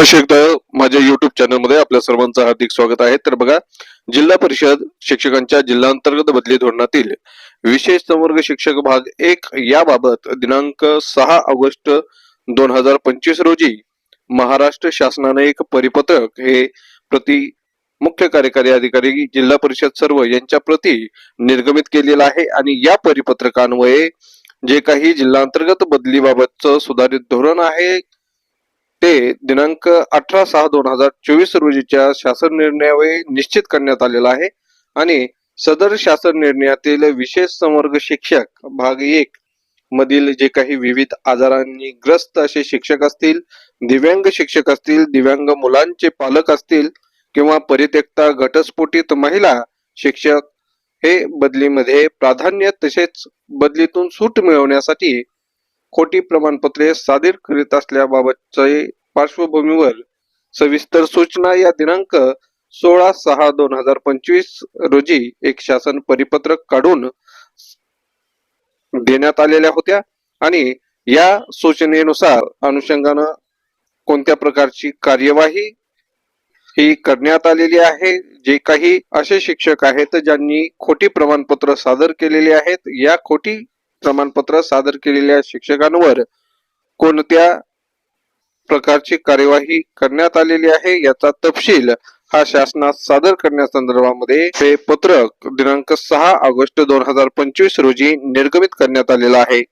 पुनश्च एकदा माझ्या युट्यूब चॅनलमध्ये आपल्या सर्वांचं हार्दिक स्वागत आहे. तर बघा जिल्हा परिषद शिक्षकांच्या जिल्हांतर्गत बदली धोरणातील विशेष संवर्ग शिक्षक भाग एक याबाबत दिनांक सहा ऑगस्ट दोन हजार पंचवीस रोजी महाराष्ट्र शासनाने एक परिपत्रक हे प्रति मुख्य कार्यकारी अधिकारी जिल्हा परिषद सर्व यांच्या प्रती निर्गमित केलेलं आहे आणि या परिपत्रकान्वये जे काही जिल्हांतर्गत बदलीबाबतचं सुधारित धोरण आहे ते दिनांक अठरा सहा दोन हजार चोवीस रोजीच्या शासन निर्णयावे निश्चित करण्यात आलेला आहे. आणि सदर शासन निर्णयातील विशेष संवर्ग शिक्षक भाग एक मधील जे काही विविध आजारांनी ग्रस्त असे शिक्षक असतील दिव्यांग शिक्षक असतील दिव्यांग मुलांचे पालक असतील किंवा परित्यक्ता घटस्फोटित महिला शिक्षक हे बदलीमध्ये प्राधान्य तसेच बदलीतून सूट मिळवण्यासाठी खोटी प्रमाणपत्रे सादर करीत असल्याबाबतचे पार्श्वभूमीवर सविस्तर सूचना या दिनांक सोळा सहा दोन हजार पंचवीस रोजी एक शासन परिपत्रक काढून देण्यात आलेल्या होत्या आणि या सूचनेनुसार अनुषंगानं कोणत्या प्रकारची कार्यवाही ही करण्यात आलेली आहे? जे काही असे शिक्षक आहेत ज्यांनी खोटी प्रमाणपत्र सादर केलेली आहेत या खोटी प्रमाणपत्र सादर केलेल्या शिक्षकांवर कोणत्या प्रकारची कार्यवाही करण्यात आलेली आहे याचा तपशील हा शासनात सादर करण्यासंदर्भामध्ये हे पत्रक दिनांक सहा ऑगस्ट दोन हजार पंचवीस रोजी निर्गमित करण्यात आलेलं आहे.